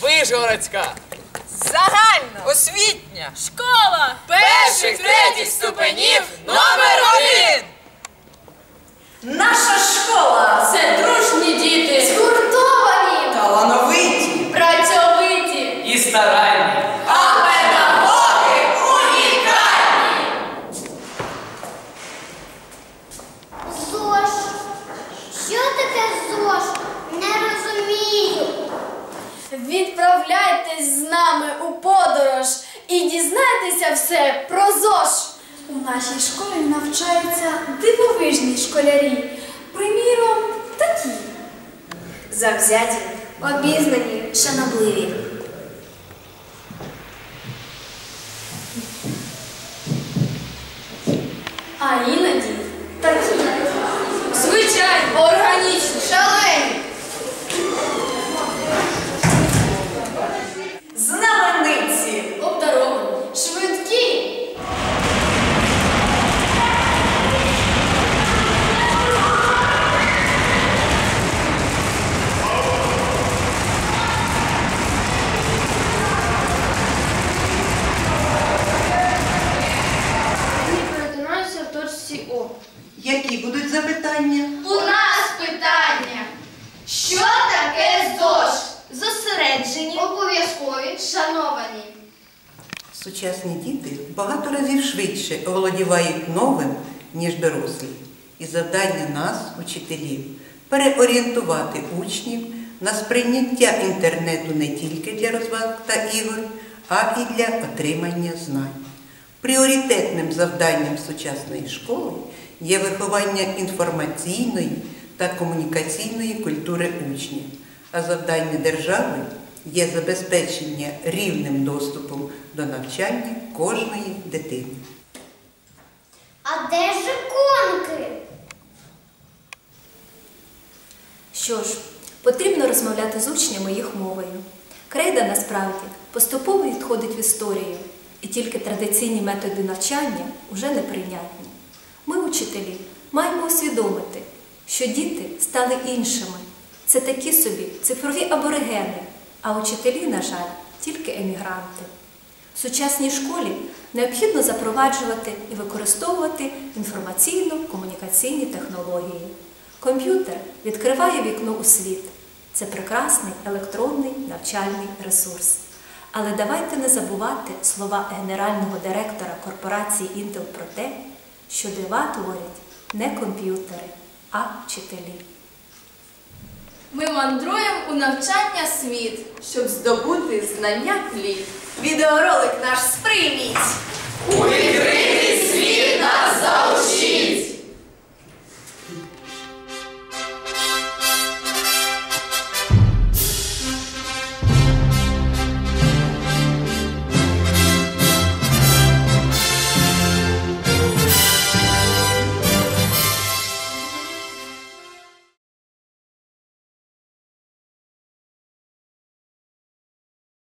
Загальногородська. Загальна Освітня. Школа. Перших третіх ступенів номер один. Наша школа Це дружні діти. Згуртовані, талановиті, працьовиті. І старанні. а педагоги унікальні. ЗОЖ. Що таке ЗОЖ? Не розумію. Відправляйтесь з нами у подорож і дізнайтеся все про ЗОЖ. У нашій школі навчаються дивовижні школярі. Приміром, такі. Завзяті, обізнані, шанобливі. А запитання? У нас питання. Що таке ЗОЖ? Зосереджені, обов'язкові, шановані. Сучасні діти багато разів швидше оволодівають новим, ніж дорослі. І завдання нас, учителів, переорієнтувати учнів на сприйняття інтернету не тільки для розваг та ігор, а і для отримання знань. Пріоритетним завданням сучасної школи є виховання інформаційної та комунікаційної культури учнів, а завдання держави є забезпечення рівним доступом до навчання кожної дитини. А де ж іконки? Що ж, потрібно розмовляти з учнями їх мовою. Крейда насправді поступово відходить в історію, і тільки традиційні методи навчання вже неприйнятні. Ми, учителі, маємо усвідомити, що діти стали іншими. Це такі собі цифрові аборигени, а учителі, на жаль, тільки емігранти. В сучасній школі необхідно запроваджувати і використовувати інформаційно-комунікаційні технології. Комп'ютер відкриває вікно у світ. Це прекрасний електронний навчальний ресурс. Але давайте не забувати слова генерального директора корпорації Intel про те, що дива творять не комп'ютери, а вчителі. Ми мандруємо у навчання світ, щоб здобути знання плід. Відеоролик наш сприйміть! У відкритий світ нас заучіть!